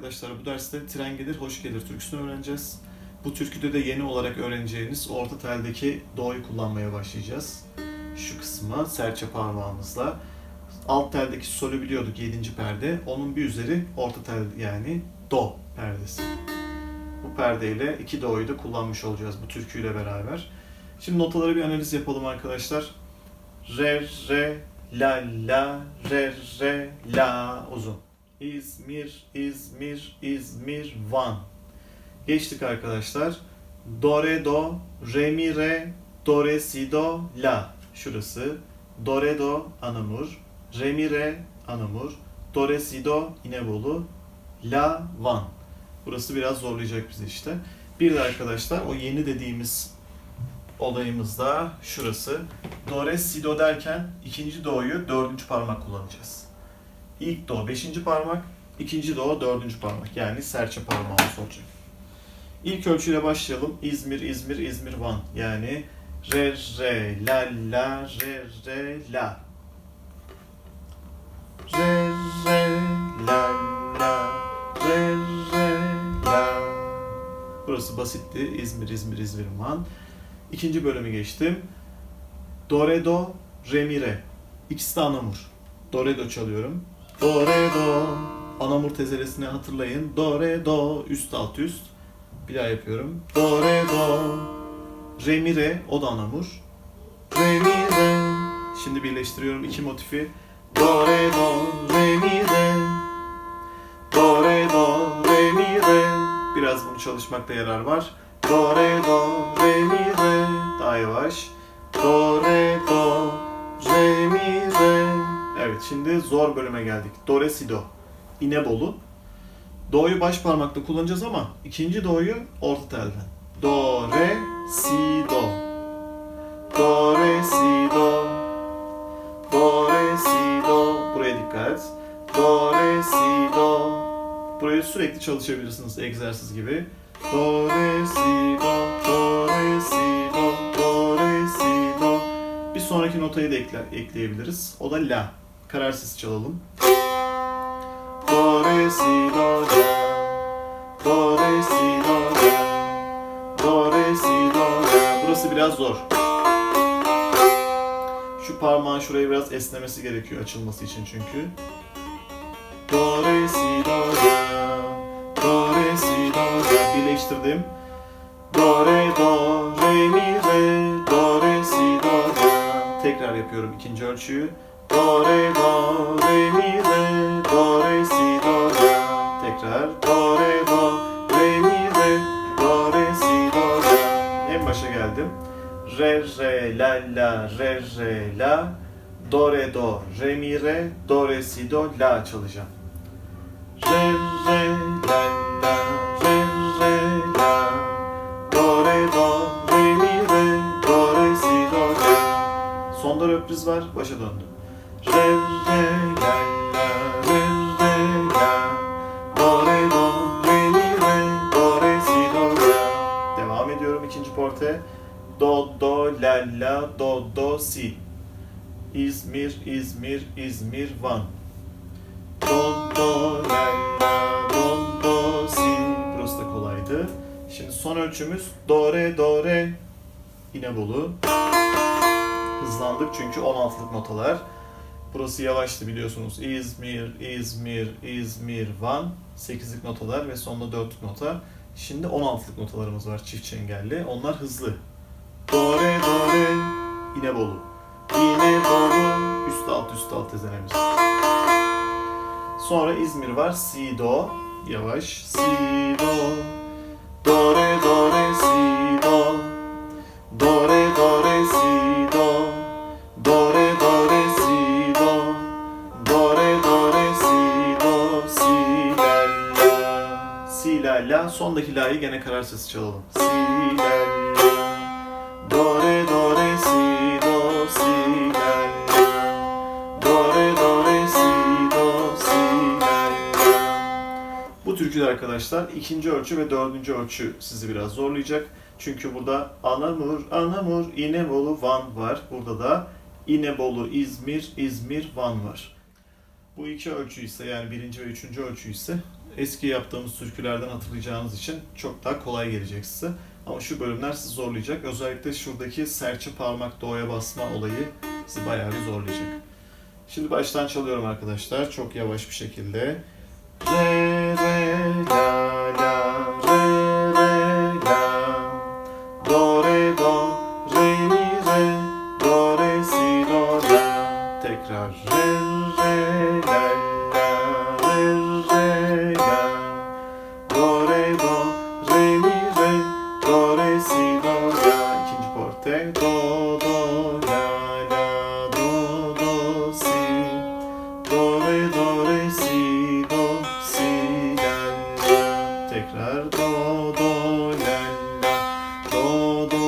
arkadaşlar bu derste Tren Gelir Hoş Gelir türküsünü öğreneceğiz. Bu türküde de yeni olarak öğreneceğiniz orta teldeki do'yu kullanmaya başlayacağız. Şu kısma serçe parmağımızla. Alt teldeki solü biliyorduk 7. perde. Onun bir üzeri orta tel yani do perdesi. Bu perdeyle iki do'yu da kullanmış olacağız bu türküyle beraber. Şimdi notaları bir analiz yapalım arkadaşlar. Re, re, la, la, re, re, la uzun. İzmir, İzmir, İzmir, Van. Geçtik arkadaşlar. Do, re, do, re, mi, re, do, re, si, do, la. Şurası. Do, re, do, Anamur. Re, mi, re, Anamur. Do, re, si, do, İnebolu. La, Van. Burası biraz zorlayacak bizi işte. Bir de arkadaşlar o yeni dediğimiz olayımızda şurası. Do, re, si, do derken ikinci do'yu dördüncü parmak kullanacağız. İlk do beşinci parmak, ikinci do dördüncü parmak. Yani serçe parmağımız olacak. İlk ölçüyle başlayalım. İzmir, İzmir, İzmir, Van. Yani re, re, la, la, re, re, la. Re, re, la, la, re, re, la. Burası basitti. İzmir, İzmir, İzmir, Van. İkinci bölümü geçtim. Do, re, do, re, mi, re. İkisi de anamur. Do, re, do çalıyorum. Do, re, do. Anamur tezelesini hatırlayın. Do, re, do. Üst, alt, üst. Bir daha yapıyorum. Do, re, do. Re, mi, re. O da anamur. Re, mi, re. Şimdi birleştiriyorum iki motifi. Do, re, do. Re, mi, re. Do, re, do. Re, mi, re. Biraz bunu çalışmakta yarar var. Do, re, do. Re, mi, re. Daha yavaş. Do, re, şimdi zor bölüme geldik. Do, re, si. İnebolu. Do'yu baş parmakla kullanacağız ama ikinci do'yu orta telden. Do, re, si, do. Do, re, si, do. Do, re, si, do. Buraya dikkat. Do, re, si, do. Burayı sürekli çalışabilirsiniz egzersiz gibi. Do, re, si, do. Do, re, si, do. Do, re, si, do. Bir sonraki notayı da ekle, ekleyebiliriz. O da la. Kararsız çalalım. Do, re, si, do, la. Do, re, si, do, la. Do, re, si, do, la. Burası biraz zor. Şu parmağın şuraya biraz esnemesi gerekiyor açılması için çünkü. Do, re, si, do, la. Do, re, si, do, la. Birleştirdim. Do, re, do, re, mi, re. Do, re, si, do, la. Tekrar yapıyorum ikinci ölçüyü. Do, re, do, re, mi, re. Do, re, si, do, la. Tekrar. Do, re, do, re, mi, re. Do, re, si, do, la. En başa geldim. Re, re, la, la, re, re, la. Do, re, do, re, mi, re. Do, re, si, do, la çalacağım. Re, Do, do, la, la, do, do, si. İzmir, İzmir, İzmir, Van. Do, do, la, la, do, do, si. Burası da kolaydı. Şimdi son ölçümüz do, re, do, re. İnebolu. Hızlandık çünkü 16'lık notalar. Burası yavaştı biliyorsunuz. İzmir, İzmir, İzmir, Van. 8'lik notalar ve sonunda 4'lük nota. Şimdi 16'lık notalarımız var çift çengelli. Onlar hızlı. Do, re, do, re. İnebolu. İnebolu. Üst alt üst alt tezenemiz. Sonra İzmir var. Si, do. Yavaş. Si, do. Do, re, do, re, si, do. Do, re, do, re, si, do. Do, re, do, re, si, do. Do, do, re, si, do. Si, la, la. Si, la, la. Sondaki la'yı gene kararsız çalalım. Si, la, la. Türküde arkadaşlar ikinci ölçü ve dördüncü ölçü sizi biraz zorlayacak. Çünkü burada Anamur, Anamur, İnebolu, Van var. Burada da İnebolu, İzmir, İzmir, Van var. Bu iki ölçü ise yani birinci ve üçüncü ölçü ise eski yaptığımız türkülerden hatırlayacağınız için çok daha kolay gelecek size. Ama şu bölümler sizi zorlayacak. Özellikle şuradaki serçe parmak do'ya basma olayı sizi bayağı bir zorlayacak. Şimdi baştan çalıyorum arkadaşlar. Çok yavaş bir şekilde. Re, re, la, do, do, la, la. Do, do,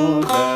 Oh.